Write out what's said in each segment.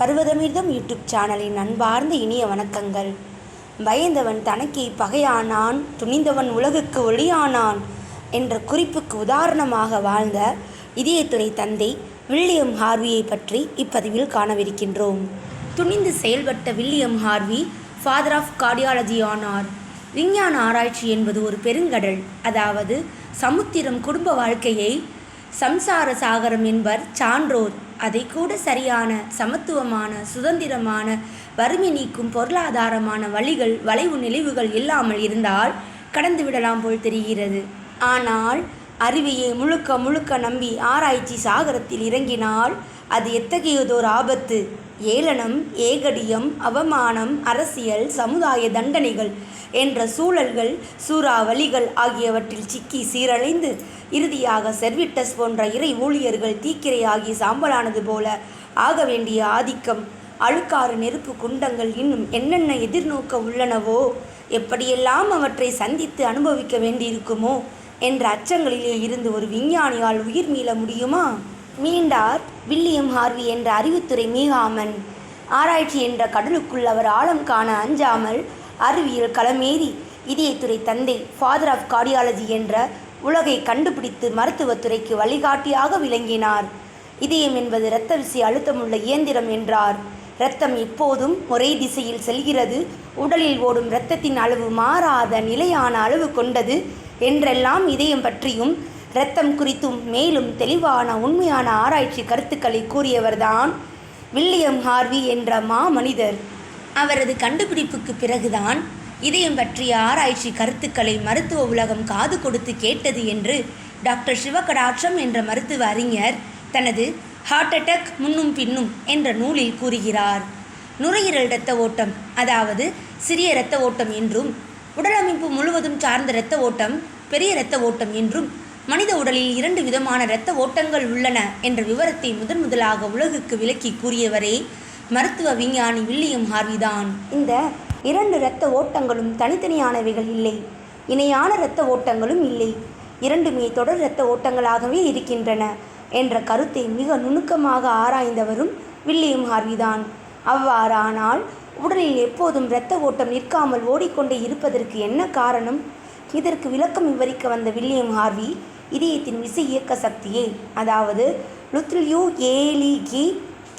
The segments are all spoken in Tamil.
பர்வதமிர்தம் யூடியூப் சேனலின் அன்பார்ந்த இனிய வணக்கங்கள். பயந்தவன் தனக்கே பகையானான் துணிந்தவன் உலகுக்கு ஒளியானான் என்ற குறிப்புக்கு உதாரணமாக வாழ்ந்த இதயத்துறை தந்தை வில்லியம் ஹார்வியை பற்றி இப்பதிவில் காணவிருக்கின்றோம். துணிந்து செயல்பட்ட William Harvey father of cardiology ஆனார். விஞ்ஞான ஆராய்ச்சி என்பது ஒரு பெருங்கடல். அதாவது சமுத்திரம் குடும்ப வாழ்க்கையை சம்சார சாகரம் என்பர் சான்றோர். அதை கூட சரியான சமத்துவமான சுதந்திரமான வறுமை நீக்கும் பொருளாதாரமான வழிகள் வளைவு நெளிவுகள் இல்லாமல் இருந்தால் கடந்துவிடலாம் போல் தெரிகிறது. ஆனால் அறிவையே முழுக்க முழுக்க நம்பி ஆராய்ச்சி சாகரத்தில் இறங்கினால் அது எத்தகையதோர் ஆபத்து? ஏளனம் ஏகடியம் அவமானம் அரசியல் சமுதாய தண்டனைகள் என்ற சூழல்கள் சூறாவளிகள் ஆகியவற்றில் சிக்கி சீரழிந்து இறுதியாக செர்விட்டஸ் போன்ற இறை ஊழியர்கள் தீக்கிரையாகி சாம்பலானது போல ஆக வேண்டிய ஆதிக்கம் அழுக்காறு நெருப்பு குண்டங்கள் இன்னும் என்னென்ன எதிர்நோக்க உள்ளனவோ எப்படியெல்லாம் அவற்றை சந்தித்து அனுபவிக்க வேண்டியிருக்குமோ என்ற அச்சங்களிலே இருந்து ஒரு விஞ்ஞானியால் உயிர் மீள முடியுமா? மீண்டார் வில்லியம் ஹார்வி என்ற அறிவுத்துறை மீகாமன். ஆராய்ச்சி என்ற கடலுக்குள் அவர் ஆழம் காண அஞ்சாமல் அறிவியல் களமேறி இதயத்துறை தந்தை ஃபாதர் ஆஃப் கார்டியாலஜி என்ற உலகை கண்டுபிடித்து மருத்துவத்துறைக்கு வழிகாட்டியாக விளங்கினார். இதயம் என்பது இரத்த விசை அழுத்தமுள்ள இயந்திரம் என்றார். இரத்தம் எப்போதும் ஒரே திசையில் செல்கிறது உடலில் ஓடும் இரத்தத்தின் அளவு மாறாத நிலையான அளவு கொண்டது என்றெல்லாம் இதயம் பற்றியும் இரத்தம் குறித்தும் மேலும் தெளிவான உண்மையான ஆராய்ச்சி கருத்துக்களை கூறியவர்தான் வில்லியம் ஹார்வி என்ற மாமனிதர். அவரது கண்டுபிடிப்புக்கு பிறகுதான் இதயம் பற்றிய ஆராய்ச்சி கருத்துக்களை மருத்துவ உலகம் காது கொடுத்து கேட்டது என்று டாக்டர் சிவகடாட்சம் என்ற மருத்துவ அறிஞர் தனது ஹார்ட் அட்டாக் முன்னும் பின்னும் என்ற நூலில் கூறுகிறார். நுரையீரல் இரத்த ஓட்டம் அதாவது சிறிய இரத்த ஓட்டம் என்றும் உடலமைப்பு முழுவதும் சார்ந்த இரத்த ஓட்டம் பெரிய இரத்த ஓட்டம் என்றும் மனித உடலில் இரண்டு விதமான இரத்த ஓட்டங்கள் உள்ளன என்ற விவரத்தை முதன் முதலாக உலகுக்கு விளக்கி கூறியவரே மருத்துவ விஞ்ஞானி வில்லியம் ஹார்விதான். இந்த இரண்டு இரத்த ஓட்டங்களும் தனித்தனியானவைகள் இல்லை. இணையான இரத்த ஓட்டங்களும் இல்லை. இரண்டுமே தொடர் இரத்த ஓட்டங்களாகவே இருக்கின்றன என்ற கருத்தை மிக நுணுக்கமாக ஆராய்ந்தவரும் வில்லியம் ஹார்விதான். அவ்வாறானால் உடலில் எப்போதும் இரத்த ஓட்டம் நிற்காமல் ஓடிக்கொண்டே இருப்பதற்கு என்ன காரணம்? இதற்கு விளக்கம் விவரிக்க வந்த வில்லியம் ஹார்வி இதயத்தின் விசை இயக்க சக்தியை. அதாவது லுத்லியூ ஏலிகி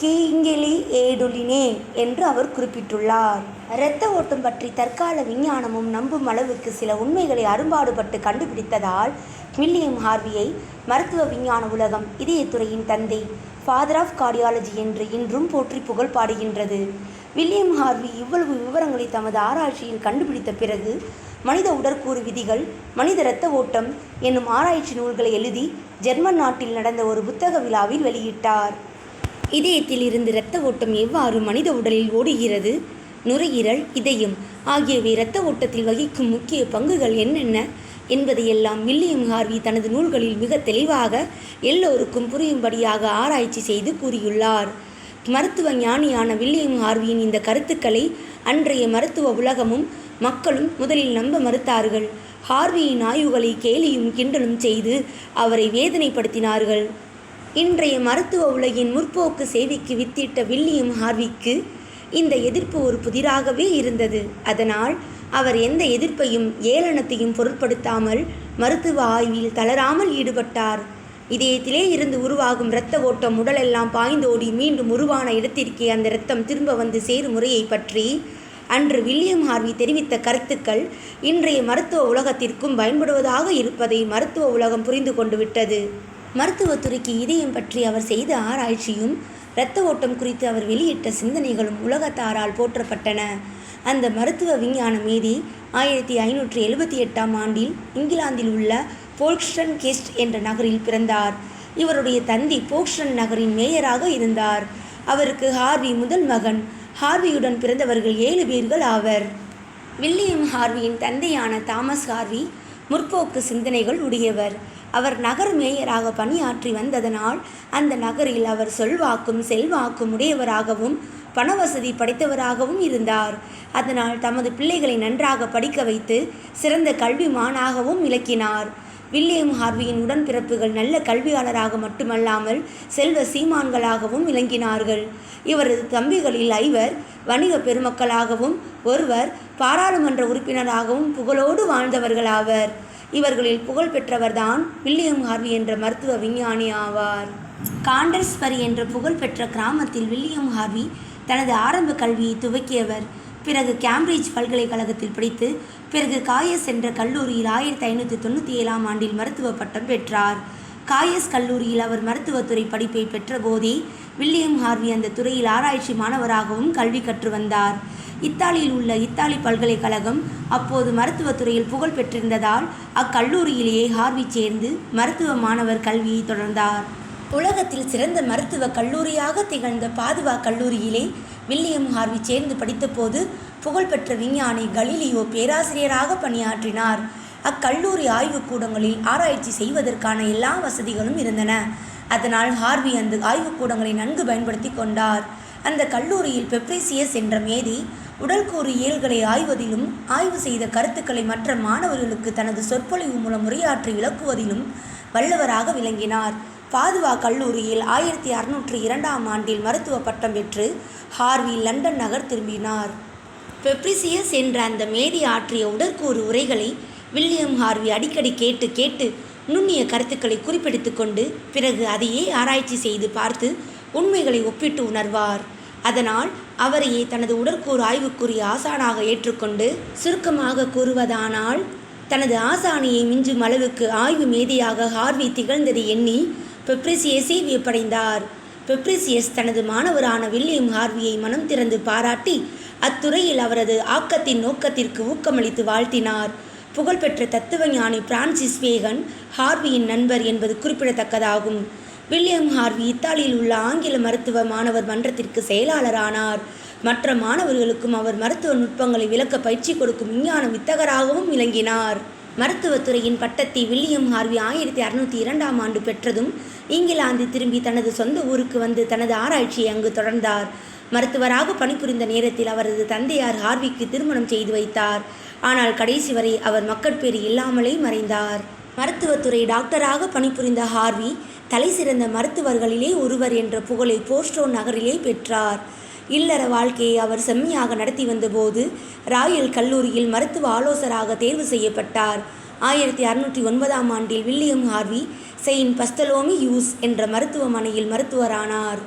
கீங்கெலி ஏடுலினே என்று அவர் குறிப்பிட்டுள்ளார். இரத்த ஓட்டம் பற்றி தற்கால விஞ்ஞானமும் நம்பும் அளவுக்கு சில உண்மைகளை அரும்பாடுபட்டு கண்டுபிடித்ததால் வில்லியம் ஹார்வியை மருத்துவ விஞ்ஞான உலகம் இதயத்துறையின் தந்தை ஃபாதர் ஆஃப் கார்டியாலஜி என்று இன்றும் போற்றி புகழ் பாடுகின்றது. வில்லியம் ஹார்வி இவ்வளவு விவரங்களை தமது ஆராய்ச்சியில் கண்டுபிடித்த பிறகு மனித உடற்கூறு விதிகள் மனித இரத்த ஓட்டம் என்னும் ஆராய்ச்சி நூல்களை எழுதி ஜெர்மன் நாட்டில் நடந்த ஒரு புத்தக விழாவில் வெளியிட்டார். இதயத்தில் இருந்து இரத்த ஓட்டம் எவ்வாறு மனித உடலில் ஓடுகிறது? நுரையீரல் இதயம் ஆகியவை இரத்த ஓட்டத்தில் வகிக்கும் முக்கிய பங்குகள் என்னென்ன என்பதையெல்லாம் வில்லியம் ஹார்வி தனது நூல்களில் மிக தெளிவாக எல்லோருக்கும் புரியும்படியாக ஆராய்ச்சி செய்து கூறியுள்ளார். மருத்துவ ஞானியான வில்லியம் ஹார்வியின் இந்த கருத்துக்களை அன்றைய மருத்துவ உலகமும் மக்களும் முதலில் நம்ப மறுத்தார்கள். ஹார்வியின் ஆய்வுகளை கேலியும் கிண்டலும் செய்து அவரை வேதனைப்படுத்தினார்கள். இன்றைய மருத்துவ உலகின் முற்போக்கு சேவைக்கு வித்திட்ட வில்லியம் ஹார்விக்கு இந்த எதிர்ப்பு ஒரு புதிராகவே இருந்தது. அதனால் அவர் எந்த எதிர்ப்பையும் ஏளனத்தையும் பொருட்படுத்தாமல் மருத்துவ ஆய்வில் தளராமல் ஈடுபட்டார். இதயத்திலே இருந்து உருவாகும் இரத்த ஓட்டம் உடலெல்லாம் பாய்ந்தோடி மீண்டும் உருவான இடத்திற்கே அந்த இரத்தம் திரும்ப வந்து சேரும் முறையை பற்றி அன்று வில்லியம் ஹார்வி தெரிவித்த கருத்துக்கள் இன்றைய மருத்துவ உலகத்திற்கும் பயன்படுவதாக இருப்பதை மருத்துவ உலகம் புரிந்து கொண்டு விட்டது. மருத்துவத்துறைக்கு இதயம் பற்றி அவர் செய்த ஆராய்ச்சியும் இரத்த ஓட்டம் குறித்து அவர் வெளியிட்ட சிந்தனைகளும் உலகத்தாரால் போற்றப்பட்டன. அந்த மருத்துவ விஞ்ஞான மேதி ஆயிரத்தி ஐநூற்றி எழுபத்தி எட்டாம் ஆண்டில் இங்கிலாந்தில் உள்ள போல்க்ஸ்டன் கெஸ்ட் என்ற நகரில் பிறந்தார். இவருடைய தந்தை போக்ஸ்டன் நகரின் மேயராக இருந்தார். அவருக்கு ஹார்வி முதல் மகன் ஹார்வியுடன் பிறந்தவர்கள் ஏழு பேர்கள் ஆவர். வில்லியம் ஹார்வியின் தந்தையான தாமஸ் ஹார்வி முற்போக்கு சிந்தனைகள் உடையவர். அவர் நகர் மேயராக பணியாற்றி வந்ததனால் அந்த நகரில் அவர் சொல்வாக்கும் செல்வாக்கும் உடையவராகவும் பணவசதி படைத்தவராகவும் இருந்தார். அதனால் தமது பிள்ளைகளை நன்றாக படிக்க வைத்து சிறந்த கல்விமானாகவும் விளக்கினார். வில்லியம் ஹார்வியின் உடன்பிறப்புகள் நல்ல கல்வியாளராக மட்டுமல்லாமல் செல்வ சீமான்களாகவும் விளங்கினார்கள். இவரது தம்பிகளில் ஐவர் வணிக பெருமக்களாகவும் ஒருவர் பாராளுமன்ற உறுப்பினராகவும் புகழோடு வாழ்ந்தவர்களாவர். இவர்களில் புகழ் பெற்றவர்தான் வில்லியம் ஹார்வி என்ற மருத்துவ விஞ்ஞானி ஆவார். காண்டர்ஸ்பரி என்ற புகழ்பெற்ற கிராமத்தில் வில்லியம் ஹார்வி தனது ஆரம்ப கல்வியை துவக்கியவர். பிறகு கேம்பிரிட்ஜ் பல்கலைக்கழகத்தில் படித்து பிறகு காயஸ் என்ற கல்லூரியில் ஆயிரத்தி ஐநூற்றி தொண்ணூற்றி ஏழாம் ஆண்டில் மருத்துவ பட்டம் பெற்றார். காயஸ் கல்லூரியில் அவர் மருத்துவத்துறை படிப்பை பெற்ற போதே வில்லியம் ஹார்வி அந்த துறையில் ஆராய்ச்சி மாணவராகவும் கல்வி கற்று வந்தார். இத்தாலியில் உள்ள இத்தாலி பல்கலைக்கழகம் அப்போது மருத்துவத்துறையில் புகழ் பெற்றிருந்ததால் அக்கல்லூரியிலேயே ஹார்வி சேர்ந்து மருத்துவ மாணவர் கல்வியை தொடர்ந்தார். உலகத்தில் சிறந்த மருத்துவ கல்லூரியாக திகழ்ந்த பாதுவா கல்லூரியிலே வில்லியம் ஹார்வி சேர்ந்து படித்தபோது புகழ்பெற்ற விஞ்ஞானி கலீலியோ பேராசிரியராக பணியாற்றினார். அக்கல்லூரி ஆய்வுக்கூடங்களில் ஆராய்ச்சி செய்வதற்கான எல்லா வசதிகளும் இருந்தன. அதனால் ஹார்வி அந்த ஆய்வுக்கூடங்களை நன்கு பயன்படுத்தி கொண்டார். அந்த கல்லூரியில் பெப்ரிசியஸ் என்ற மேதை உடல்கூறு இயல்களை ஆய்வதிலும் ஆய்வு செய்த கருத்துக்களை மற்ற மாணவர்களுக்கு தனது சொற்பொழிவு மூலம் உரையாற்றி விளக்குவதிலும் வல்லவராக விளங்கினார். பாதுவா கல்லூரியில் ஆயிரத்தி அறுநூற்றி இரண்டாம் ஆண்டில் மருத்துவ பட்டம் பெற்று ஹார்வி லண்டன் நகர் திரும்பினார். பெப்ரிசியஸ் என்ற அந்த மேதி ஆற்றிய உடற்கூறு உரைகளை வில்லியம் ஹார்வி அடிக்கடி கேட்டு கேட்டு நுண்ணிய கருத்துக்களை குறிப்பெடுத்து கொண்டு பிறகு அதையே ஆராய்ச்சி செய்து பார்த்து உண்மைகளை ஒப்பிட்டு உணர்வார். அதனால் அவரையே தனது உடற்கூறு ஆய்வுக்குரிய ஆசானாக ஏற்றுக்கொண்டு சுருக்கமாக கூறுவதானால் தனது ஆசானியை மிஞ்சும் அளவுக்கு ஆய்வு மேதையாக ஹார்வி திகழ்ந்ததை எண்ணி பெப்ரிசியஸே வியப்படைந்தார். பெப்ரிசியஸ் தனது மாணவரான வில்லியம் ஹார்வியை மனம் திறந்து பாராட்டி அத்துறையில் அவரது ஆக்கத்தின் நோக்கத்திற்கு ஊக்கமளித்து வாழ்த்தினார். புகழ்பெற்ற தத்துவஞானி பிரான்சிஸ் வேகன் ஹார்வியின் நண்பர் என்பது குறிப்பிடத்தக்கதாகும். வில்லியம் ஹார்வி இத்தாலியில் உள்ள ஆங்கில மருத்துவ மாணவர் மன்றத்திற்கு செயலாளரானார். மற்ற மாணவர்களுக்கும் அவர் மருத்துவ நுட்பங்களை விளக்க பயிற்சி கொடுக்கும் விஞ்ஞான வித்தகராகவும் விளங்கினார். மருத்துவத்துறையின் பட்டத்தை வில்லியம் ஹார்வி ஆயிரத்தி அறுநூற்றி இரண்டாம் ஆண்டு பெற்றதும் இங்கிலாந்து திரும்பி தனது சொந்த ஊருக்கு வந்து தனது ஆராய்ச்சியை அங்கு தொடர்ந்தார். மருத்துவராக பணிபுரிந்த நேரத்தில் அவரது தந்தையார் ஹார்விக்கு திருமணம் செய்து வைத்தார். ஆனால் கடைசி வரை அவர் மக்கட்பேறு இல்லாமலே மறைந்தார். மருத்துவத்துறை டாக்டராக பணிபுரிந்த ஹார்வி தலை சிறந்த மருத்துவர்களிலே ஒருவர் என்ற புகழை போஸ்டோன் நகரிலே பெற்றார். இல்லற வாழ்க்கையை அவர் செம்மையாக நடத்தி வந்தபோது ராயல் கல்லூரியில் மருத்துவ ஆலோசராக தேர்வு செய்யப்பட்டார். ஆயிரத்தி அறுநூற்றி ஒன்பதாம் ஆண்டில் William Harvey Saint Bartholomew's என்ற மருத்துவமனையில் மருத்துவரானார்.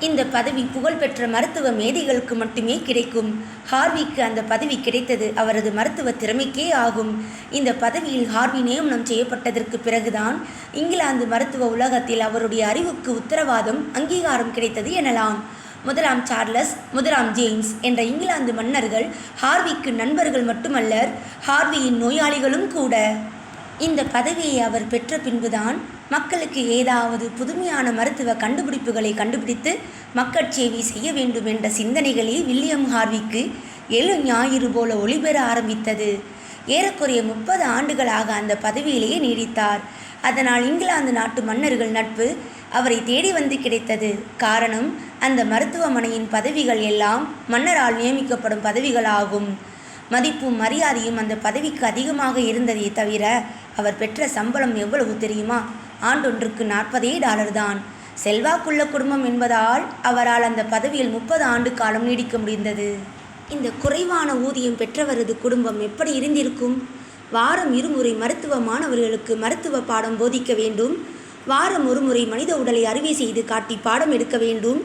இந்த பதவி புகழ்பெற்ற மருத்துவ மேதைகளுக்கு மட்டுமே கிடைக்கும். ஹார்விக்கு அந்த பதவி கிடைத்தது அவரது மருத்துவ திறமைக்கே ஆகும். இந்த பதவியில் ஹார்வி நியமனம் செய்யப்பட்டதற்கு பிறகுதான் இங்கிலாந்து மருத்துவ உலகத்தில் அவருடைய அறிவுக்கு உத்தரவாதம் அங்கீகாரம் கிடைத்தது எனலாம். முதலாம் சார்லஸ் முதலாம் ஜேம்ஸ் என்ற இங்கிலாந்து மன்னர்கள் ஹார்விக்கு நண்பர்கள் மட்டுமல்லர் ஹார்வியின் நோயாளிகளும் கூட. இந்த பதவியை அவர் பெற்ற பின்புதான் மக்களுக்கு ஏதாவது புதுமையான மருத்துவ கண்டுபிடிப்புகளை கண்டுபிடித்து மக்கட்சேவை செய்ய வேண்டும் என்ற சிந்தனைகளே வில்லியம் ஹார்விக்கு எழு ஞாயிறு போல ஒளிபெற ஆரம்பித்தது. ஏறக்குறைய முப்பது ஆண்டுகளாக அந்த பதவியிலேயே நீடித்தார். அதனால் இங்கிலாந்து நாட்டு மன்னர்கள் நட்பு அவரை தேடி வந்து கிடைத்தது. காரணம் அந்த மருத்துவமனையின் பதவிகள் எல்லாம் மன்னரால் நியமிக்கப்படும் பதவிகளாகும். மதிப்பும் மரியாதையும் அந்த பதவிக்கு அதிகமாக இருந்ததே தவிர அவர் பெற்ற சம்பளம் எவ்வளவு தெரியுமா? ஆண்டொன்றுக்கு நாற்பதே டாலர் தான். செல்வாக்குள்ள குடும்பம் என்பதால் அவரால் அந்த பதவியில் முப்பது ஆண்டு காலம் நீடிக்க முடிந்தது. இந்த குறைவான ஊதியம் பெற்றவரது குடும்பம் எப்படி இருந்திருக்கும்? வாரம் இருமுறை மருத்துவ மாணவர்களுக்கு மருத்துவ பாடம் போதிக்க வேண்டும். வாரம் ஒருமுறை மனித உடலை அறுவை செய்து காட்டி பாடம் எடுக்க வேண்டும்.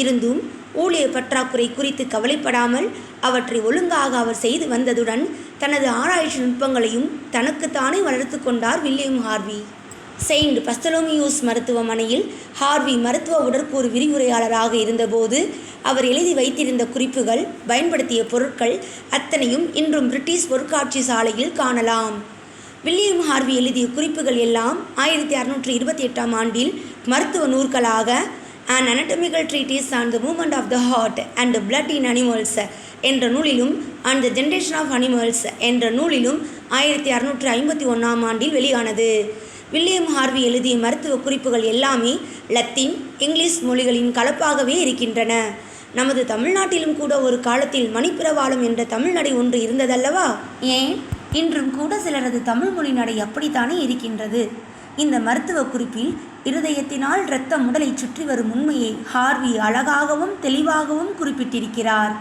இருந்தும் ஊழிய பற்றாக்குறை குறித்து கவலைப்படாமல் அவற்றை ஒழுங்காக அவர் செய்து வந்ததுடன் தனது ஆராய்ச்சி நுட்பங்களையும் தனக்குத்தானே வளர்த்து கொண்டார் வில்லியம் ஹார்வி. செயின்ட் பஸ்தலோமியூஸ் மருத்துவமனையில் ஹார்வி மருத்துவ உடற்கூறு விரிவுரையாளராக இருந்தபோது அவர் எழுதி வைத்திருந்த குறிப்புகள் பயன்படுத்திய பொருட்கள் அத்தனையும் இன்றும் பிரிட்டிஷ் பொருட்காட்சி சாலையில் காணலாம். வில்லியம் ஹார்வி எழுதிய குறிப்புகள் எல்லாம் ஆயிரத்தி அறுநூற்றி இருபத்தி எட்டாம் ஆண்டில் மருத்துவ நூற்களாக and anatomical treatise and the movement of the heart and blood in animals என்ற நூலிலும் and the generation of animals என்ற நூலிலும் ஆயிரத்தி அறுநூற்றி ஐம்பத்தி ஒன்றாம் ஆண்டில் வெளியானது. வில்லியம் ஹார்வி எழுதிய மருத்துவ குறிப்புகள் எல்லாமே லத்தீன் இங்கிலீஷ் மொழிகளின் கலப்பாகவே இருக்கின்றன. நமது தமிழ்நாட்டிலும் கூட ஒரு காலத்தில் மணிப்பிரவாளம் என்ற தமிழ்நடை ஒன்று இருந்ததல்லவா? ஏன்? இன்றும் கூட சிலரது தமிழ் மொழி நடை அப்படித்தானே இருக்கின்றது? இந்த மருத்துவ குறிப்பில் இருதயத்தினால் இரத்தம் உடலை சுற்றி வரும் உண்மையை ஹார்வி அழகாகவும் தெளிவாகவும் குறிப்பிட்டிருக்கிறார்.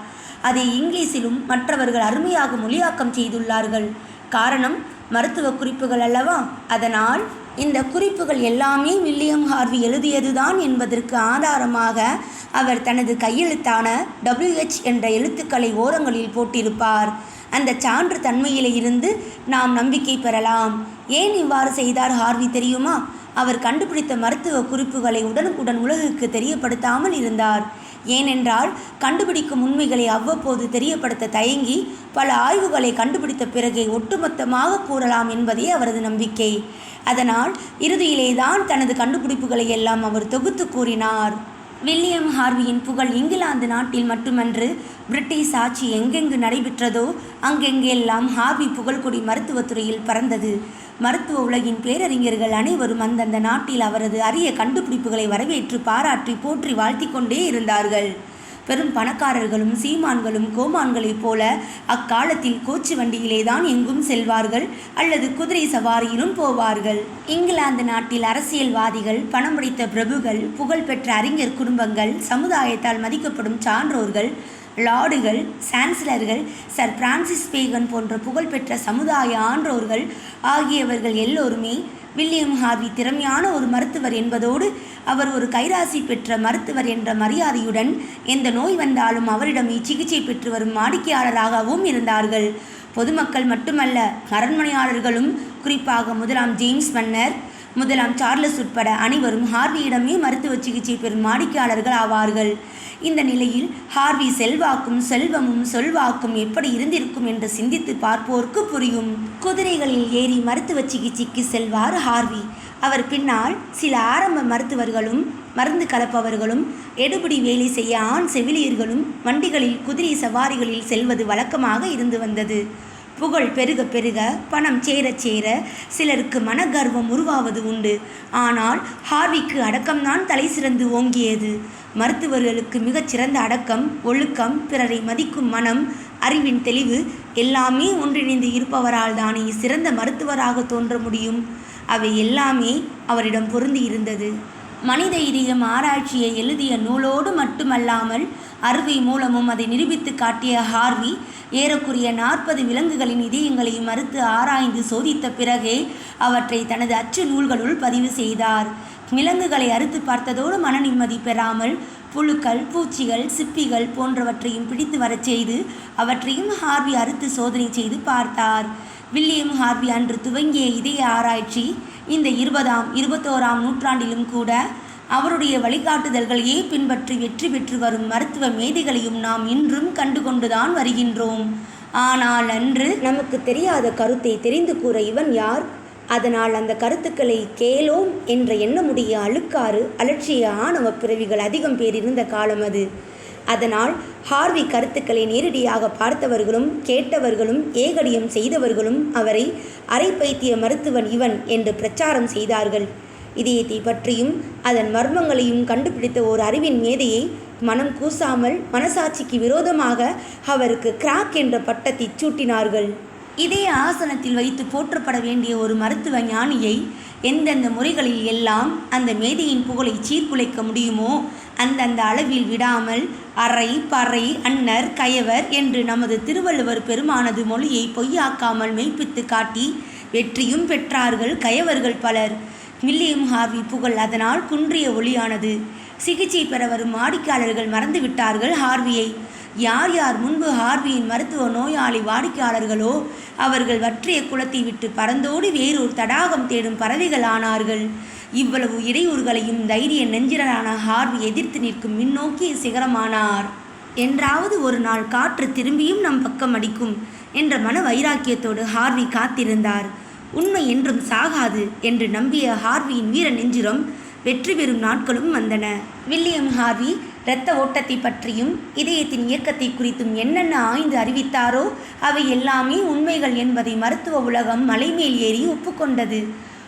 அதை இங்கிலீஷிலும் மற்றவர்கள் அருமையாக மொழியாக்கம் செய்துள்ளார்கள். காரணம் மருத்துவ குறிப்புகள் அல்லவா? அதனால் இந்த குறிப்புகள் எல்லாமே வில்லியம் ஹார்வி எழுதியதுதான் என்பதற்கு ஆதாரமாக அவர் தனது கையெழுத்தான டபிள்யூஹெச் என்ற எழுத்துக்களை ஓரங்களில் போட்டிருப்பார். அந்த சான்று தன்மையிலே இருந்து நாம் நம்பிக்கை பெறலாம். ஏன் இவ்வாறு செய்தார் ஹார்வி தெரியுமா? அவர் கண்டுபிடித்த மருத்துவ குறிப்புகளை உடனுக்குடன் உலகுக்கு தெரியப்படுத்தாமல் இருந்தார். ஏனென்றால் கண்டுபிடிக்கும் உண்மைகளை அவ்வப்போது தெரியப்படுத்த தயங்கி பல ஆய்வுகளை கண்டுபிடித்த பிறகே ஒட்டுமொத்தமாக கூறலாம் என்பதே அவரது நம்பிக்கை. அதனால் இறுதியிலே தான் தனது கண்டுபிடிப்புகளை எல்லாம் அவர் தொகுத்து கூறினார். வில்லியம் ஹார்வியின் புகழ் இங்கிலாந்து நாட்டில் மட்டுமன்று பிரிட்டிஷ் ஆட்சி எங்கெங்கு நடைபெற்றதோ அங்கெங்கெல்லாம் ஹார்வி புகழ்கொடி மருத்துவத்துறையில் பறந்தது. மருத்துவ உலகின் பேரறிஞர்கள் அனைவரும் அந்தந்த நாட்டில் அவரது அரிய கண்டுபிடிப்புகளை வரவேற்று பாராட்டி போற்றி வாழ்த்திக் கொண்டே இருந்தார்கள். பெரும் பணக்காரர்களும் சீமான்களும் கோமான்களைப் போல அக்காலத்தில் கோச்சு வண்டியிலே தான் எங்கும் செல்வார்கள் அல்லது குதிரை சவாரியிலும் போவார்கள். இங்கிலாந்து நாட்டில் அரசியல்வாதிகள் பணம் படைத்த பிரபுகள் புகழ்பெற்ற அறிஞர் குடும்பங்கள் சமுதாயத்தால் மதிக்கப்படும் சான்றோர்கள் லார்டுகள் சான்சலர்கள் சர் பிரான்சிஸ் பேகன் போன்ற புகழ்பெற்ற சமுதாய ஆன்றோர்கள் ஆகியவர்கள் எல்லோருமே வில்லியம் ஹார்வி திறமையான ஒரு மருத்துவர் என்பதோடு அவர் ஒரு கைராசி பெற்ற மருத்துவர் என்ற மரியாதையுடன் எந்த நோய் வந்தாலும் அவரிடம் சிகிச்சை பெற்று வரும் வாடிக்கையாளராகவும் இருந்தார்கள். பொதுமக்கள் மட்டுமல்ல அரண்மனையாளர்களும் குறிப்பாக முதலாம் ஜேம்ஸ் மன்னர் முதலாம் சார்லஸ் உட்பட அனைவரும் ஹார்வியிடமே மருத்துவ சிகிச்சை பெறும் வாடிக்கையாளர்கள் ஆவார்கள். இந்த நிலையில் ஹார்வி செல்வாக்கும் செல்வமும் சொல்வாக்கும் எப்படி இருந்திருக்கும் என்று சிந்தித்து பார்ப்போருக்கு புரியும். குதிரைகளில் ஏறி மருத்துவ சிகிச்சைக்கு செல்வார் ஹார்வி. அவர் பின்னால் சில ஆரம்ப மருத்துவர்களும் மருந்து கலப்பவர்களும் எடுபிடி வேலை செய்ய ஆண் செவிலியர்களும் வண்டிகளில் குதிரை சவாரிகளில் செல்வது வழக்கமாக இருந்து வந்தது. புகழ் பெருக பெருக பணம் சேர சேர சிலருக்கு மனகர்வம் உருவாவது உண்டு. ஆனால் ஹார்விக்கு அடக்கம்தான் தலை சிறந்து ஓங்கியது. மருத்துவர்களுக்கு மிகச்சிறந்த அடக்கம் ஒழுக்கம் பிறரை மதிக்கும் மனம் அறிவின் தெளிவு எல்லாமே ஒன்றிணைந்து இருப்பவரால் தானே சிறந்த மருத்துவராக தோன்ற முடியும். அவை எல்லாமே அவரிடம் பொருந்தி இருந்தது. மனித இதயம் ஆராய்ச்சியை எழுதிய நூலோடு மட்டுமல்லாமல் அறுவை மூலமும் அதை நிரூபித்து காட்டிய ஹார்வி ஏறக்குரிய நாற்பது விலங்குகளின் இதயங்களை மறுத்து ஆராய்ந்து சோதித்த பிறகே அவற்றை தனது அச்சு நூல்களுள் பதிவு செய்தார். விலங்குகளை அறுத்து பார்த்ததோடு மன நிம்மதி பெறாமல் புழுக்கள் பூச்சிகள் சிப்பிகள் போன்றவற்றையும் பிடித்து வரச் செய்து அவற்றையும் ஹார்வி அறுத்து சோதனை செய்து பார்த்தார். வில்லியம் ஹார்வி அன்று துவங்கிய இதய ஆராய்ச்சி இந்த இருபதாம் இருபத்தோராம் நூற்றாண்டிலும் கூட அவருடைய வழிகாட்டுதல்களையே பின்பற்றி வெற்றி பெற்று வரும் மருத்துவ மேதைகளையும் நாம் இன்றும் கண்டுகொண்டுதான் வருகின்றோம். ஆனால் அன்று நமக்கு தெரியாத கருத்தை தெரிந்து கூற இவன் யார்? அதனால் அந்த கருத்துக்களை கேளோம் என்ற எண்ணமுடைய அழுக்காறு அலட்சிய ஆணவ பிறவிகள் அதிகம் பேர் இருந்த காலம் அது. அதனால் ஹார்வி கருத்துக்களை நேரடியாக பார்த்தவர்களும் கேட்டவர்களும் ஏகடியம் செய்தவர்களும் அவரை அரை பைத்திய மருத்துவன் இவன் என்று பிரச்சாரம் செய்தார்கள். இதயத்தை பற்றியும் அதன் மர்மங்களையும் கண்டுபிடித்த ஒரு அறிவின் மேதையை மனம் கூசாமல் மனசாட்சிக்கு விரோதமாக அவருக்கு கிராக் என்ற பட்டத்தை சூட்டினார்கள். இதே ஆசனத்தில் வைத்து போற்றப்பட வேண்டிய ஒரு மருத்துவ ஞானியை எந்தெந்த முறைகளில் எல்லாம் அந்த மேதையின் புகழை சீர்குலைக்க முடியுமோ அந்தந்த அளவில் விடாமல் அறை பறை அன்னர் கயவர் என்று நமது திருவள்ளுவர் பெருமானது மொழியை பொய்யாக்காமல் மெய்ப்பித்து காட்டி வெற்றியும் பெற்றார்கள் கயவர்கள் பலர். வில்லியம் ஹார்வி புகழ் அதனால் குன்றிய ஒளியானது. சிகிச்சை பெற வரும் வாடிக்கையாளர்கள் மறந்துவிட்டார்கள் ஹார்வியை. யார் யார் முன்பு ஹார்வியின் மருத்துவ நோயாளி வாடிக்கையாளர்களோ அவர்கள் வற்றிய குளத்தை விட்டு பறந்தோடி வேறொரு தடாகம் தேடும் பறவைகள் ஆனார்கள். இவ்வளவு இடையூறுகளையும் தைரிய நெஞ்சிரரான ஹார்வி எதிர்த்து நிற்கும் மின்னோக்கிய சிகரமானார். என்றாவது ஒரு நாள் காற்று திரும்பியும் நம் பக்கம் அடிக்கும் என்ற மன வைராக்கியத்தோடு ஹார்வி காத்திருந்தார். உண்மை என்றும் சாகாது என்று நம்பிய ஹார்வியின் வீர நெஞ்சிரம் வெற்றி பெறும் நாட்களும் வந்தன. வில்லியம் ஹார்வி இரத்த ஓட்டத்தை பற்றியும் இதயத்தின் இயக்கத்தை குறித்தும் என்னென்ன ஆய்ந்து அறிவித்தாரோ அவை எல்லாமே உண்மைகள் என்பதை மருத்துவ உலகம் மலைமேல் ஏறி ஒப்புக்கொண்டது.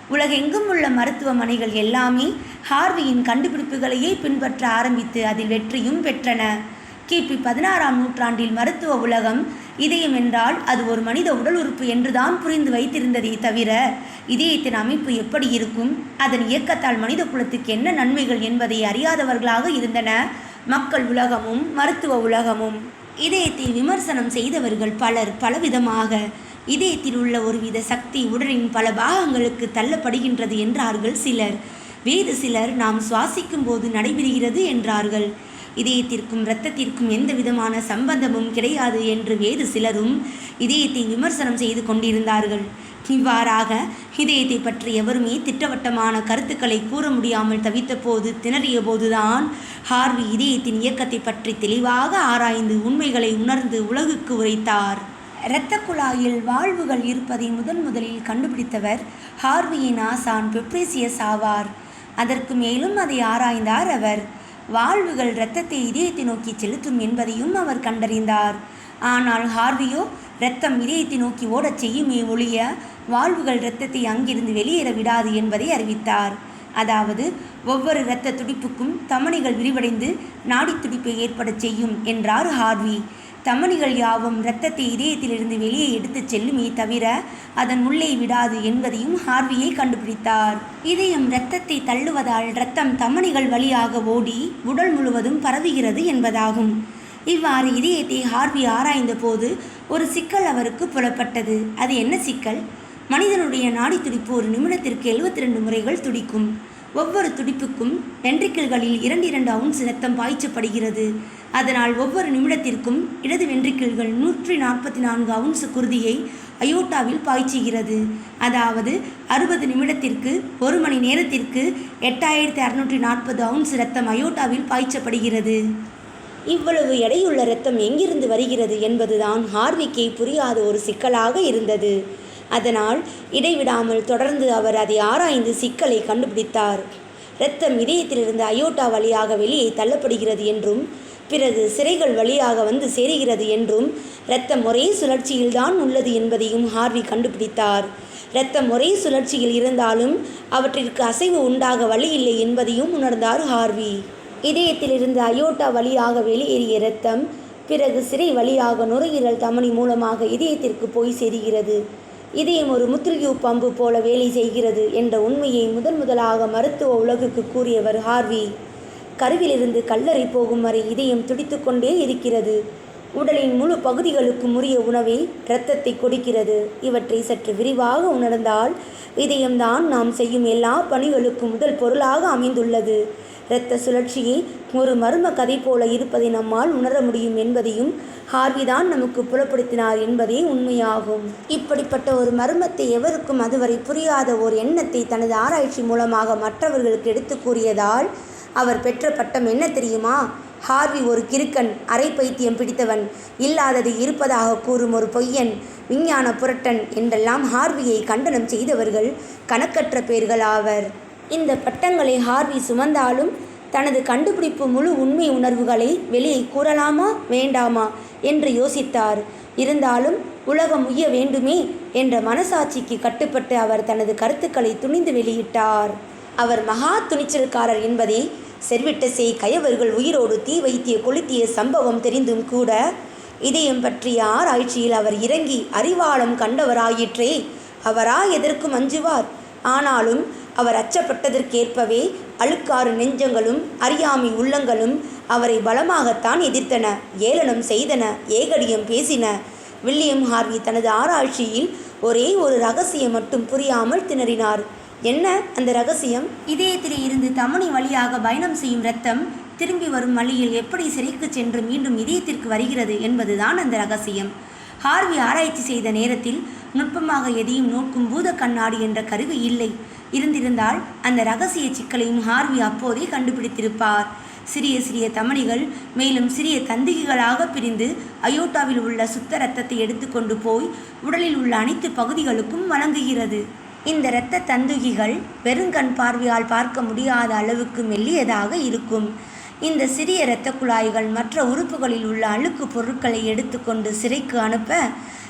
உலகெங்கும் உள்ள மருத்துவமனைகள் எல்லாமே ஹார்வியின் கண்டுபிடிப்புகளையே பின்பற்ற ஆரம்பித்து அதில் வெற்றியும் பெற்றன. கிபி பதினாறாம் நூற்றாண்டில் மருத்துவ உலகம் இதயம் என்றால் அது ஒரு மனித உடல் உறுப்பு என்றுதான் புரிந்து வைத்திருந்ததே தவிர இதயத்தின் அமைப்பு எப்படி இருக்கும்? அதன் இயக்கத்தால் மனித குலத்துக்கு என்ன நன்மைகள் என்பதை அறியாதவர்களாக இருந்தன. மக்கள் உலகமும் மருத்துவ உலகமும். இதயத்தை விமர்சனம் செய்தவர்கள் பலர் பலவிதமாக. இதயத்தில் உள்ள ஒருவித சக்தி உடலின் பல பாகங்களுக்கு தள்ளப்படுகின்றது என்றார்கள் சிலர். வேறு சிலர் நாம் சுவாசிக்கும் போது நடைபெறுகிறது என்றார்கள். இதயத்திற்கும் இரத்தத்திற்கும் எந்த விதமான சம்பந்தமும் கிடையாது என்று வேறு சிலரும் இதயத்தை விமர்சனம் செய்து கொண்டிருந்தார்கள். இவ்வாறாக இதயத்தை பற்றி எவருமே திட்டவட்டமான கருத்துக்களை கூற முடியாமல் தவித்த போது திணறிய போதுதான் ஹார்வி இதயத்தின் இயக்கத்தை பற்றி தெளிவாக ஆராய்ந்து உண்மைகளை உணர்ந்து உலகுக்கு உரைத்தார். இரத்த குழாயில் வாழ்வுகள் இருப்பதை முதன் முதலில் கண்டுபிடித்தவர் ஹார்வியின் ஆசான் பெப்ரேசியஸ் ஆவார். அதற்கு மேலும் அதை ஆராய்ந்தார் அவர். வாழ்வுகள் இரத்தத்தை இதயத்தை நோக்கி செலுத்தும் என்பதையும் அவர் கண்டறிந்தார். ஆனால் ஹார்வியோ இரத்தம் இதயத்தை நோக்கி ஓடச் செய்யுமே ஒழிய வாழ்வுகள் இரத்தத்தை அங்கிருந்து வெளியேற விடாது என்பதை அறிவித்தார். அதாவது ஒவ்வொரு இரத்த துடிப்புக்கும் தமணிகள் விரிவடைந்து நாடித் துடிப்பை ஏற்படச் செய்யும் என்றார் ஹார்வி. தமனிகள் யாவும் இரத்தத்தை இதயத்திலிருந்து வெளியே எடுத்துச் செல்லுமே தவிர அதன் உள்ளே விடாது என்பதையும் ஹார்வியை கண்டுபிடித்தார். இதயம் இரத்தத்தை தள்ளுவதால் இரத்தம் தமனிகள் வழியாக ஓடி உடல் முழுவதும் பரவுகிறது என்பதாகும். இவ்வாறு இதயத்தை ஹார்வி ஆராய்ந்த போது ஒரு சிக்கல் அவருக்கு புலப்பட்டது. அது என்ன சிக்கல்? மனிதனுடைய நாடி துடிப்பு ஒரு நிமிடத்திற்கு எழுபத்தி ரெண்டு முறைகள் துடிக்கும். ஒவ்வொரு துடிப்புக்கும் வென்ட்ரிக்கிள்களில் இரண்டு இரண்டு அவுன்ஸ் இரத்தம் பாய்ச்சப்படுகிறது. அதனால் ஒவ்வொரு நிமிடத்திற்கும் இடது வென்ட்ரிக்கிள்கள் நூற்றி நாற்பத்தி நான்கு அவுன்ஸ் குருதியை அயோட்டாவில் பாய்ச்சுகிறது அதாவது அறுபது நிமிடத்திற்கு ஒரு மணி நேரத்திற்கு எட்டாயிரத்தி அறுநூற்றி நாற்பது அவுன்ஸ் ரத்தம் அயோட்டாவில் பாய்ச்சப்படுகிறது. இவ்வளவு எடையுள்ள இரத்தம் எங்கிருந்து வருகிறது என்பதுதான் ஹார்விக்கை புரியாத ஒரு சிக்கலாக இருந்தது. அதனால் இடைவிடாமல் தொடர்ந்து அவர் அதை ஆராய்ந்து சிக்கலை கண்டுபிடித்தார். இரத்தம் இதயத்திலிருந்து அயோட்டா வழியாக வெளியே தள்ளப்படுகிறது என்றும் பிறகு சிறைகள் வழியாக வந்து சேருகிறது என்றும் இரத்தம் ஒரே சுழற்சியில்தான் உள்ளது என்பதையும் ஹார்வி கண்டுபிடித்தார். இரத்தம் ஒரே சுழற்சியில் இருந்தாலும் அவற்றிற்கு அசைவு உண்டாக வழியில்லை என்பதையும் உணர்ந்தார் ஹார்வி. இதயத்திலிருந்து அயோட்டா வழியாக வெளியேறிய இரத்தம் பிறகு சிறை வழியாக நுரையீரல் தமனி மூலமாக இதயத்திற்கு போய் சேருகிறது. இதயம் ஒரு முத்திரியூ பம்பு போல வேலை செய்கிறது என்ற உண்மையை முதன் முதலாக மருத்துவ உலகுக்கு கூறியவர் ஹார்வி. கருவிலிருந்து கல்லறை போகும் வரை இதயம் துடித்துக்கொண்டே இருக்கிறது. உடலின் முழு பகுதிகளுக்கும் உரிய உணவை இரத்தத்தை கொடுக்கிறது. இவற்றை சற்று விரிவாக உணர்ந்தால் இதயம்தான் நாம் செய்யும் எல்லா பணிகளுக்கும் முதல் பொருளாக அமைந்துள்ளது. இரத்த சுழற்சியை ஒரு மர்ம கதை போல இருப்பதை நம்மால் உணர முடியும் என்பதையும் ஹார்விதான் நமக்கு புலப்படுத்தினார் என்பதே உண்மையாகும். இப்படிப்பட்ட ஒரு மர்மத்தை எவருக்கும் அதுவரை புரியாத ஓர் எண்ணத்தை தனது ஆராய்ச்சி மூலமாக மற்றவர்களுக்கு எடுத்து கூறியதால் அவர் பெற்ற பட்டம் என்ன தெரியுமா? ஹார்வி ஒரு கிறுக்கன் அரை பைத்தியம் பிடித்தவன் இல்லாதது இருப்பதாக கூறும் ஒரு பொய்யன் விஞ்ஞான புரட்டன் என்றெல்லாம் ஹார்வியை கண்டனம் செய்தவர்கள் கணக்கற்ற பேர்கள் ஆவர். இந்த பட்டங்களை ஹார்வி சுமந்தாலும் தனது கண்டுபிடிப்பு முழு உண்மை உணர்வுகளை வெளியே கூறலாமா வேண்டாமா என்று யோசித்தார். இருந்தாலும் உலகம் உய்ய வேண்டுமே என்ற மனசாட்சிக்கு கட்டுப்பட்டு அவர் தனது கருத்துக்களை துணிந்து வெளியிட்டார். அவர் மகா துணிச்சல்காரர் என்பதை செர்விட்ட கயவர்கள் உயிரோடு தீ வைத்திய கொளுத்திய சம்பவம் தெரிந்தும் கூட இதயம் பற்றிய ஆராய்ச்சியில் அவர் இறங்கி அறிவாளம் கண்டவராயிற்றே. அவரா எதற்கும் அஞ்சுவார் ஆனாலும் அவர் அச்சப்பட்டதற்கேற்பவே அழுக்காறு நெஞ்சங்களும் அறியாமை உள்ளங்களும் அவரை பலமாகத்தான் எதிர்த்தன ஏளனம் செய்தன ஏகடியம் பேசின. வில்லியம் ஹார்வி தனது ஆராய்ச்சியில் ஒரே ஒரு ரகசியம் மட்டும் புரியாமல் திணறினார். என்ன அந்த ரகசியம்? இதயத்திலே இருந்து தமனி வழியாக பயணம் செய்யும் ரத்தம் திரும்பி வரும் வழியில் எப்படி சிறைக்கு சென்று மீண்டும் இதயத்திற்கு வருகிறது என்பதுதான் அந்த ரகசியம். ஹார்வி ஆராய்ச்சி செய்த நேரத்தில் நுட்பமாக எதையும் நோக்கும் பூத கண்ணாடி என்ற கருவி இல்லை. இருந்திருந்தால் அந்த ரகசிய சிக்கலையும் ஹார்வி அப்போதே கண்டுபிடித்திருப்பார். சிறிய சிறிய தமனிகள் மேலும் சிறிய தந்திகைகளாக பிரிந்து அயோட்டாவில் உள்ள சுத்த ரத்தத்தை எடுத்துக்கொண்டு போய் உடலில் உள்ள அனைத்து பகுதிகளுக்கும் வழங்குகிறது இந்த இரத்த தந்துகிகள் வெறுங்கண் பார்வையால் பார்க்க முடியாத அளவுக்கு மெல்லியதாக இருக்கும். இந்த சிறிய இரத்த குழாய்கள் மற்ற உறுப்புகளில் உள்ள அழுக்கு பொருட்களை எடுத்துக்கொண்டு சிறைக்கு அனுப்ப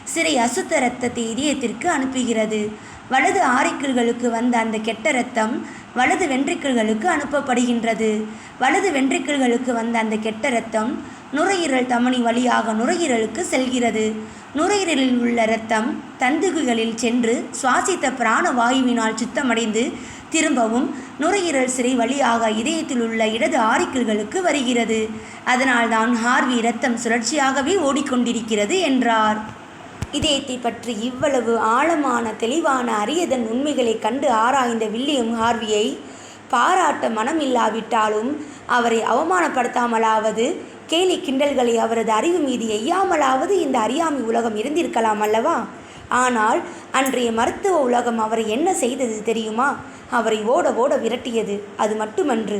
சிறை அசுத்த இரத்தத்தை இதயத்திற்கு அனுப்புகிறது. வலது ஆரிக்கிள்களுக்கு வந்த அந்த கெட்ட இரத்தம் வலது வென்றிக்கல்களுக்கு அனுப்பப்படுகின்றது. வலது வென்றிக்கல்களுக்கு வந்த அந்த கெட்ட இரத்தம் நுரையீரல் தமனி வழியாக நுரையீரலுக்கு செல்கிறது. நுரையீரலில் உள்ள இரத்தம் தந்துகுகளில் சென்று சுவாசித்த பிராண வாயுவினால் சுத்தமடைந்து திரும்பவும் நுரையீரல் சிறை வழியாக இதயத்தில் உள்ள இடது ஆரிக்கல்களுக்கு வருகிறது. அதனால்தான் ஹார்வி இரத்தம் சுழற்சியாகவே ஓடிக்கொண்டிருக்கிறது என்றார். இதயத்தை பற்றி இவ்வளவு ஆழமான தெளிவான அரியதன் உண்மைகளை கண்டு ஆராய்ந்த வில்லியம் ஹார்வியை பாராட்ட மனமில்லாவிட்டாலும் அவரை அவமானப்படுத்தாமலாவது கேலி கிண்டல்களை அவரது அறிவு மீது எய்யாமலாவது இந்த அறியாமை உலகம் இருந்திருக்கலாம் அல்லவா? ஆனால் அன்றைய மருத்துவ உலகம் அவரை என்ன செய்தது தெரியுமா? அவரை ஓட ஓட விரட்டியது. அது மட்டுமன்று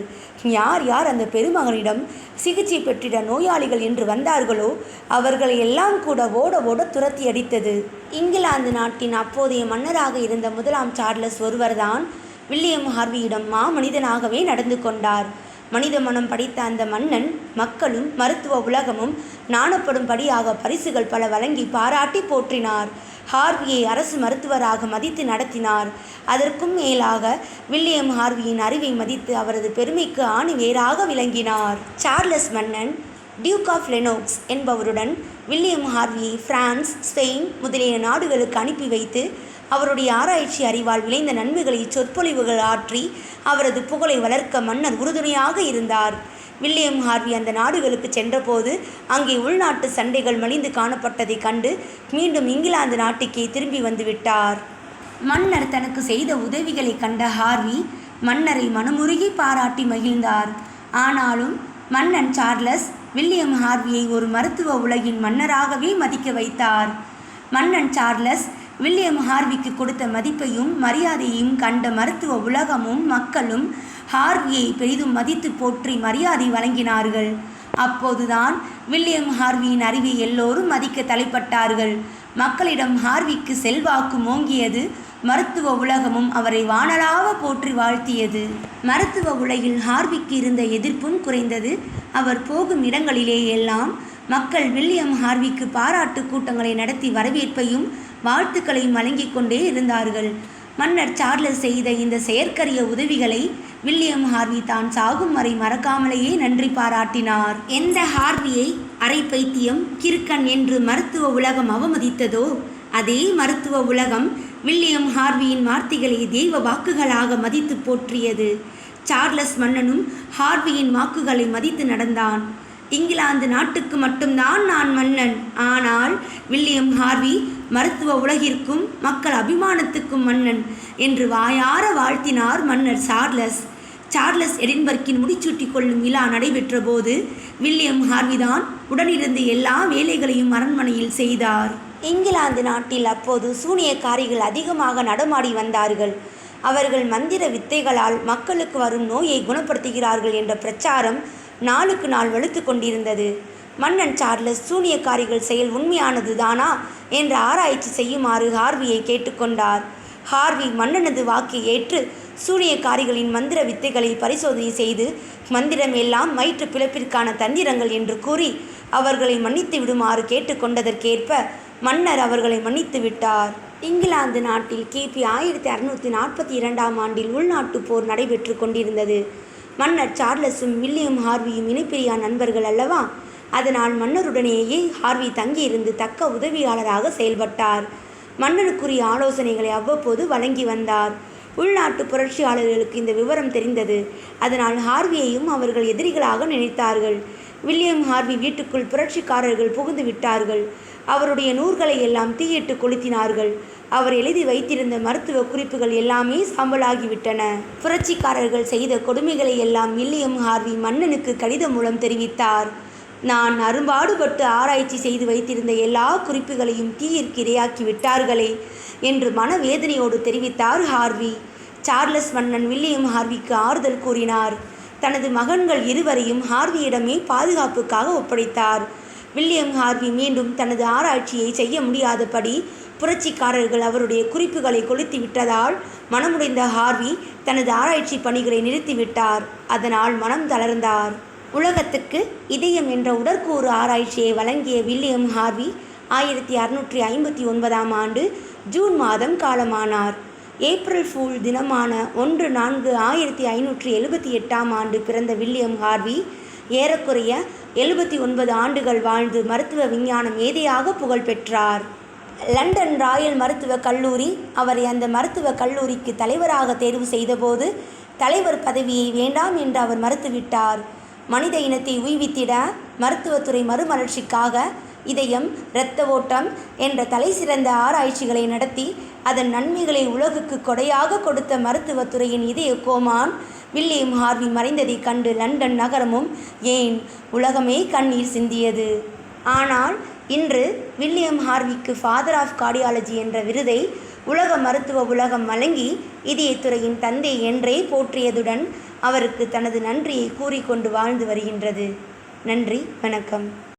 யார் யார் அந்த பெருமகனிடம் சிகிச்சை பெற்றிட நோயாளிகள் என்று வந்தார்களோ அவர்களை எல்லாம் கூட ஓட ஓட துரத்தி அடித்தது. இங்கிலாந்து நாட்டின் அப்போதைய மன்னராக இருந்த முதலாம் சார்லஸ் ஒருவர்தான் வில்லியம் ஹார்வியிடம் மாமனிதனாகவே நடந்து கொண்டார். மனித மனம் படைத்த அந்த மன்னன் மக்களும் மருத்துவ உலகமும் நாணப்படும்படியாக பரிசுகள் பல வழங்கி பாராட்டி போற்றினார். ஹார்வியை அரசு மருத்துவராக மதித்து நடத்தினார். அதற்கும் மேலாக வில்லியம் ஹார்வியின் அறிவை மதித்து அவரது பெருமைக்கு ஆணி வேறாக விளங்கினார். சார்லஸ் மன்னன் டியூக் ஆஃப் லெனோக்ஸ் என்பவருடன் வில்லியம் ஹார்வியை பிரான்ஸ் ஸ்பெயின் முதலிய நாடுகளுக்கு அனுப்பி வைத்து அவருடைய ஆராய்ச்சி அறிவால் விளைந்த நன்மைகளை சொற்பொழிவுகள் ஆற்றி அவரது புகழை வளர்க்க மன்னர் உறுதுணையாக இருந்தார். வில்லியம் ஹார்வி அந்த நாடுகளுக்கு சென்றபோது அங்கே உள்நாட்டு சண்டைகள் மலிந்து காணப்பட்டதைக் கண்டு மீண்டும் இங்கிலாந்து நாட்டுக்கே திரும்பி வந்துவிட்டார் மன்னர் தனக்கு செய்த உதவிகளை கண்ட ஹார்வி மன்னரை மனமுருகி பாராட்டி மகிழ்ந்தார். ஆனாலும் மன்னன் சார்லஸ் வில்லியம் ஹார்வியை ஒரு மருத்துவ உலகின் மன்னராகவே மதிக்க வைத்தார். மன்னன் சார்லஸ் வில்லியம் ஹார்விக்கு கொடுத்த மதிப்பையும் மரியாதையையும் கண்ட மருத்துவ உலகமும் மக்களும் ஹார்வியை பெரிதும் மதித்து போற்றி மரியாதை வழங்கினார்கள். அப்போதுதான் வில்லியம் ஹார்வியின் அறிவை எல்லோரும் மதிக்க தலைப்பட்டார்கள். மக்களிடம் ஹார்விக்கு செல்வாக்கு மோங்கியது மருத்துவ உலகமும் அவரை வானலாவ போற்றி வாழ்த்தியது. மருத்துவ உலகில் ஹார்விக்கு இருந்த எதிர்ப்பும் குறைந்தது. அவர் போகும் இடங்களிலே எல்லாம் மக்கள் வில்லியம் ஹார்விக்கு பாராட்டு கூட்டங்களை நடத்தி வரவேற்பையும் வாழ்த்துக்களையும் வழங்கிக் கொண்டே இருந்தார்கள். மன்னர் சார்லஸ் செய்த இந்த செயற்கரிய உதவிகளை வில்லியம் ஹார்வி தான் சாகும் வரை மறக்காமலேயே நன்றி பாராட்டினார். எந்த ஹார்வியை அரை பைத்தியம் கிறுக்கன் என்று மருத்துவ உலகம் அவமதித்ததோ அதே மருத்துவ உலகம் வில்லியம் ஹார்வியின் வார்த்தைகளை தெய்வ வாக்குகளாக மதித்து போற்றியது. சார்லஸ் மன்னனும் ஹார்வியின் வாக்குகளை மதித்து நடந்தான். இங்கிலாந்து நாட்டுக்கு மட்டும்தான் நான் மன்னன். ஆனால் வில்லியம் ஹார்வி மருத்துவ உலகிற்கும் மக்கள் அபிமானத்துக்கும் மன்னன் என்று வாயார வாழ்த்தினார் மன்னர் சார்லஸ். சார்லஸ் எடின்பர்க்கின் முடிச்சூட்டி கொள்ளும் விழா நடைபெற்ற போது வில்லியம் ஹார்விதான் உடனிருந்து எல்லா வேலைகளையும் அரண்மனையில் செய்தார். இங்கிலாந்து நாட்டில் அப்போது சூனியக்காரிகள் அதிகமாக நடமாடி வந்தார்கள். அவர்கள் மந்திர வித்தைகளால் மக்களுக்கு வரும் நோயை குணப்படுத்துகிறார்கள் என்ற பிரச்சாரம் நாளுக்கு நாள் வலுத்து கொண்டிருந்தது. மன்னன் சார்லஸ் சூனியக்காரிகள் செயல் உண்மையானது தானா என்ற ஆராய்ச்சி செய்யுமாறு ஹார்வியை கேட்டுக்கொண்டார். ஹார்வி மன்னனது வாக்கை ஏற்று சூனியக்காரிகளின் மந்திர வித்தைகளை பரிசோதனை செய்து மந்திரம் எல்லாம் வயிற்று பிளப்பிற்கான தந்திரங்கள் என்று கூறி அவர்களை மன்னித்து விடுமாறு கேட்டுக்கொண்டதற்கேற்ப மன்னர் அவர்களை மன்னித்து விட்டார். இங்கிலாந்து நாட்டில் கிபி ஆயிரத்தி அறுநூற்றி நாற்பத்தி இரண்டாம் ஆண்டில் உள்நாட்டுப் போர் நடைபெற்று கொண்டிருந்தது. மன்னர் சார்லஸும் வில்லியம் ஹார்வியும் இணைப்பிரியா நண்பர்கள் அல்லவா? அதனால் மன்னருடனேயே ஹார்வி தங்கியிருந்து தக்க உதவியாளராக செயல்பட்டார். மன்னனுக்குரிய ஆலோசனைகளை அவ்வப்போது வழங்கி வந்தார். உள்நாட்டு புரட்சியாளர்களுக்கு இந்த விவரம் தெரிந்தது. அதனால் ஹார்வியையும் அவர்கள் எதிரிகளாக நினைத்தார்கள். வில்லியம் ஹார்வி வீட்டுக்குள் புரட்சிக்காரர்கள் புகுந்து விட்டார்கள். அவருடைய நூல்களை எல்லாம் தீயிட்டு கொளுத்தினார்கள். அவர் எழுதி வைத்திருந்த மருத்துவ குறிப்புகள் எல்லாமே சாம்பலாகிவிட்டன. புரட்சிக்காரர்கள் செய்த கொடுமைகளை எல்லாம் வில்லியம் ஹார்வி மன்னனுக்கு கடிதம் மூலம் தெரிவித்தார். நான் அரும்பாடுபட்டு ஆராய்ச்சி செய்து வைத்திருந்த எல்லா குறிப்புகளையும் தீயிற்கு இரையாக்கி விட்டார்களே என்று மனவேதனையோடு தெரிவித்தார் ஹார்வி. சார்லஸ் மன்னன் வில்லியம் ஹார்விக்கு ஆறுதல் கூறினார். தனது மகன்கள் இருவரையும் ஹார்வியிடமே பாதுகாப்புக்காக ஒப்படைத்தார். வில்லியம் ஹார்வி மீண்டும் தனது ஆராய்ச்சியை செய்ய முடியாதபடி புரட்சிக்காரர்கள் அவருடைய குறிப்புகளை கொளுத்தி விட்டதால் மனமுடைந்த ஹார்வி தனது ஆராய்ச்சி பணிகளை நிறுத்திவிட்டார். அதனால் மனம் தளர்ந்தார். உலகத்துக்கு இதயம் என்ற உடற்கூறு ஆராய்ச்சியை வழங்கிய வில்லியம் ஹார்வி ஆயிரத்தி அறுநூற்றி ஐம்பத்தி ஒன்பதாம் ஆண்டு ஜூன் மாதம் காலமானார். ஏப்ரல் ஃபூல் தினமான ஒன்று நான்கு ஆயிரத்தி ஐநூற்றி எழுபத்தி எட்டாம் ஆண்டு பிறந்த வில்லியம் ஹார்வி ஏறக்குறைய எழுபத்தி ஒன்பது ஆண்டுகள் வாழ்ந்து மருத்துவ விஞ்ஞானம் ஏதையாக புகழ் பெற்றார் லண்டன் ராயல் மருத்துவக் கல்லூரி அவரை அந்த மருத்துவக் கல்லூரிக்கு தலைவராக தேர்வு செய்தபோது தலைவர் பதவியை வேண்டாம் என்று அவர் மறுத்துவிட்டார். மனித இனத்தை உய்வித்திட மருத்துவத்துறை மறுமலர்ச்சிக்காக இதயம் இரத்த ஓட்டம் என்ற தலைசிறந்த ஆராய்ச்சிகளை நடத்தி அதன் நன்மைகளை உலகுக்கு கொடையாக கொடுத்த மருத்துவத்துறையின் இதய கோமான் வில்லியம் ஹார்வி மறைந்ததைக் கண்டு லண்டன் நகரமும் ஏன் உலகமே கண்ணீர் சிந்தியது. ஆனால் இன்று வில்லியம் ஹார்விக்கு ஃபாதர் ஆஃப் கார்டியாலஜி என்ற விருதை உலக மருத்துவ உலகம் வழங்கி இதயத்துறையின் தந்தை என்றே போற்றியதுடன் அவருக்கு தனது நன்றியை கூறிக்கொண்டு வாழ்ந்து வருகின்றது. நன்றி வணக்கம்.